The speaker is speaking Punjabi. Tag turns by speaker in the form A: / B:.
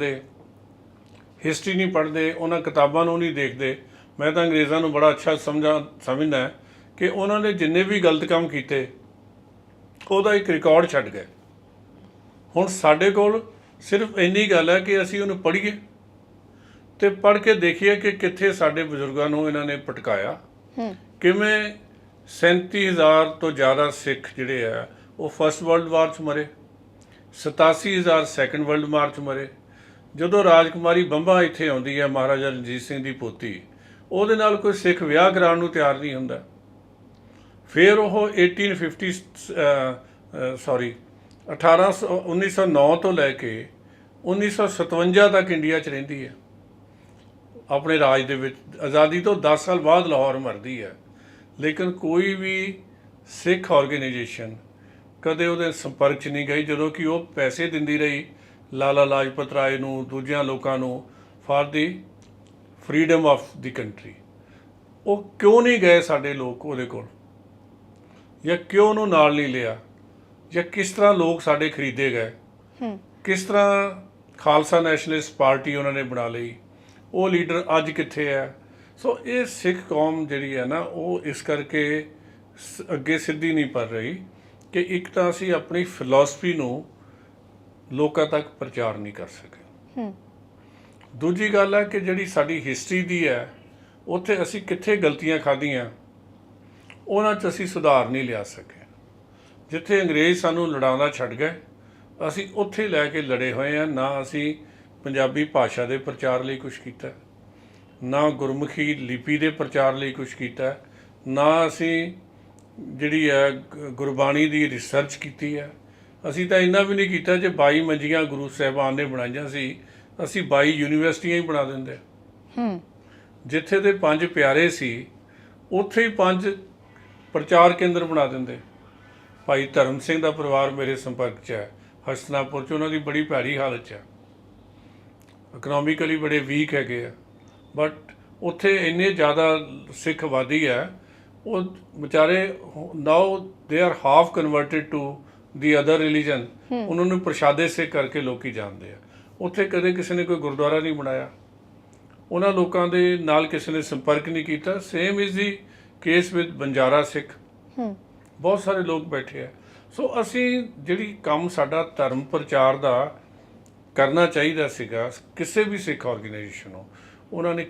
A: ਪੜ੍ਹਦੇ ਹਿਸਟਰੀ ਨਹੀਂ ਪੜ੍ਹਦੇ ਉਹਨਾਂ ਕਿਤਾਬਾਂ ਨੂੰ ਨਹੀਂ ਦੇਖਦੇ ਮੈਂ ਤਾਂ ਅੰਗਰੇਜ਼ਾਂ ਨੂੰ ਬੜਾ ਅੱਛਾ ਸਮਝਾ ਸਮਝਦਾ ਕਿ ਉਹਨਾਂ ਨੇ ਜਿੰਨੇ ਵੀ ਗਲਤ ਕੰਮ ਕੀਤੇ ਉਹਦਾ ਇੱਕ ਰਿਕਾਰਡ ਛੱਡ ਗਏ। ਹੁਣ ਸਾਡੇ ਕੋਲ ਸਿਰਫ ਇੰਨੀ ਗੱਲ ਹੈ ਕਿ ਅਸੀਂ ਉਹਨੂੰ ਪੜ੍ਹੀਏ ਤੇ ਪੜ੍ਹ ਕੇ ਦੇਖੀਏ ਕਿ ਕਿੱਥੇ ਸਾਡੇ ਬਜ਼ੁਰਗਾਂ ਨੂੰ ਇਹਨਾਂ ਨੇ ਪਟਕਾਇਆ ਕਿਵੇਂ 37000 ਤੋਂ ਜ਼ਿਆਦਾ ਸਿੱਖ ਜਿਹੜੇ ਆ ਉਹ ਫਸਟ ਵਰਲਡ ਵਾਰ ਚ ਮਰੇ 87000 ਸੈਕੰਡ ਵਰਲਡ ਵਾਰ ਚ ਮਰੇ ਜਦੋਂ ਰਾਜਕੁਮਾਰੀ ਬੰਬਾ ਇੱਥੇ ਆਉਂਦੀ ਹੈ, ਮਹਾਰਾਜਾ ਰਣਜੀਤ ਸਿੰਘ ਦੀ ਪੋਤੀ, ਉਹਦੇ ਨਾਲ ਕੋਈ ਸਿੱਖ ਵਿਆਹ ਕਰਾਉਣ ਨੂੰ ਤਿਆਰ ਨਹੀਂ ਹੁੰਦਾ। ਫਿਰ ਉਹ 1850 ਸੌਰੀ 1800 1909 ਤੋਂ ਲੈ ਕੇ 1957 ਤੱਕ ਇੰਡੀਆ 'ਚ ਰਹਿੰਦੀ ਹੈ। ਆਪਣੇ ਰਾਜ ਦੇ ਵਿੱਚ, ਆਜ਼ਾਦੀ ਤੋਂ 10 ਸਾਲ ਬਾਅਦ ਲਾਹੌਰ ਮਰਦੀ ਹੈ। ਲੇਕਿਨ ਕੋਈ ਵੀ ਸਿੱਖ ਆਰਗੇਨਾਈਜੇਸ਼ਨ ਕਦੇ ਉਹਦੇ ਸੰਪਰਕ 'ਚ ਨਹੀਂ ਗਈ, ਜਦੋਂ ਕਿ ਉਹ ਪੈਸੇ ਦਿੰਦੀ ਰਹੀ। ਲਾਲਾ ਲਾਜਪਤ ਰਾਏ ਨੂੰ ਦੂਜਿਆਂ ਲੋਕਾਂ ਨੂੰ for the freedom of the country ਉਹ ਕਿਉਂ ਨਹੀਂ ਗਏ ਸਾਡੇ ਲੋਕ ਉਹਦੇ ਕੋਲ? ਜਾਂ ਕਿਉਂ ਉਹਨੂੰ ਨਾਲ ਨਹੀਂ ਲਿਆ? ਜਾਂ ਕਿਸ ਤਰ੍ਹਾਂ ਲੋਕ ਸਾਡੇ ਖਰੀਦੇ ਗਏ? ਕਿਸ ਤਰ੍ਹਾਂ ਖਾਲਸਾ ਨੈਸ਼ਨਲਿਸਟ ਪਾਰਟੀ ਉਹਨਾਂ ਨੇ ਬਣਾ ਲਈ? ਉਹ ਲੀਡਰ ਅੱਜ ਕਿੱਥੇ ਹੈ? ਸੋ ਇਹ ਸਿੱਖ ਕੌਮ ਜਿਹੜੀ ਹੈ ਨਾ ਉਹ ਇਸ ਕਰਕੇ ਅੱਗੇ ਸਿੱਧੀ ਨਹੀਂ ਪਰ ਰਹੀ ਕਿ ਇੱਕ ਤਾਂ ਅਸੀਂ ਆਪਣੀ ਫਿਲਾਸਫੀ ਨੂੰ ਲੋਕਾਂ ਤੱਕ ਪ੍ਰਚਾਰ ਨਹੀਂ ਕਰ ਸਕੇ।
B: ਹੂੰ।
A: ਦੂਜੀ ਗੱਲ ਹੈ ਕਿ ਜਿਹੜੀ ਸਾਡੀ ਹਿਸਟਰੀ ਦੀ ਹੈ ਉੱਥੇ ਅਸੀਂ ਕਿੱਥੇ ਗਲਤੀਆਂ ਖਾਧੀਆਂ ਉਹਨਾਂ 'ਚ ਅਸੀਂ ਸੁਧਾਰ ਨਹੀਂ ਲਿਆ ਸਕੇ। ਜਿੱਥੇ ਅੰਗਰੇਜ਼ ਸਾਨੂੰ ਲੜਾਉਂਦਾ ਛੱਡ ਗਏ ਅਸੀਂ ਉੱਥੇ ਲੈ ਕੇ ਲੜੇ ਹੋਏ ਆ ਨਾ ਅਸੀਂ ਪੰਜਾਬੀ ਭਾਸ਼ਾ ਦੇ ਪ੍ਰਚਾਰ ਲਈ ਕੁਝ ਕੀਤਾ ਨਾ ਗੁਰਮੁਖੀ ਲਿਪੀ ਦੇ ਪ੍ਰਚਾਰ ਲਈ ਕੁਝ ਕੀਤਾ ਨਾ ਅਸੀਂ ਜਿਹੜੀ ਹੈ ਗੁਰਬਾਣੀ ਦੀ ਰਿਸਰਚ ਕੀਤੀ ਹੈ ਅਸੀਂ ਤਾਂ ਇੰਨਾ ਵੀ ਨਹੀਂ ਕੀਤਾ ਜੇ 22 ਮੰਜੀਆਂ ਗੁਰੂ ਸਾਹਿਬਾਨ ਨੇ ਬਣਾਈਆਂ ਸੀ ਅਸੀਂ 22 ਯੂਨੀਵਰਸਿਟੀਆਂ ਹੀ ਬਣਾ ਦਿੰਦੇ।
B: ਹੂੰ।
A: ਜਿੱਥੇ ਦੇ ਪੰਜ ਪਿਆਰੇ ਸੀ ਉੱਥੇ ਹੀ ਪੰਜ ਪ੍ਰਚਾਰ ਕੇਂਦਰ ਬਣਾ ਦਿੰਦੇ। ਭਾਈ ਧਰਮ ਸਿੰਘ ਦਾ ਪਰਿਵਾਰ ਮੇਰੇ ਸੰਪਰਕ 'ਚ ਹੈ ਹਸਨਾਪੁਰ 'ਚ ਉਹਨਾਂ ਦੀ ਬੜੀ ਭੈੜੀ ਹਾਲਤ 'ਚ ਹੈ। ਇਕਨੋਮਿਕਲੀ ਬੜੇ ਵੀਕ ਹੈਗੇ ਆ ਬਟ ਉੱਥੇ ਇੰਨੇ ਜ਼ਿਆਦਾ ਸਿੱਖ ਆਬਾਦੀ ਹੈ ਉਹ ਵਿਚਾਰੇ now they are half converted to the other religion ਉਹਨਾਂ ਨੂੰ ਪ੍ਰਸ਼ਾਦੇ ਸਿੱਖ ਕਰਕੇ ਲੋਕੀ ਜਾਣਦੇ ਆ। ਉੱਥੇ ਕਦੇ ਕਿਸੇ ਨੇ ਕੋਈ ਗੁਰਦੁਆਰਾ ਨਹੀਂ ਬਣਾਇਆ। ਉਹਨਾਂ ਲੋਕਾਂ ਦੇ ਨਾਲ ਕਿਸੇ ਨੇ ਸੰਪਰਕ ਨਹੀਂ ਕੀਤਾ। Same is the case with Banjara Sikh. ਬਹੁਤ ਸਾਰੇ ਲੋਕ ਬੈਠੇ ਆ। ਸੋ ਅਸੀਂ ਜਿਹੜੀ ਕੰਮ ਸਾਡਾ ਧਰਮ ਪ੍ਰਚਾਰ ਦਾ ਕਰਨਾ ਚਾਹੀਦਾ ਸੀਗਾ ਕਿਸੇ ਵੀ ਸਿੱਖ ਆਰਗੇਨਾਈਜੇਸ਼ਨ ਨੂੰ ਉਹਨਾਂ ਨੇ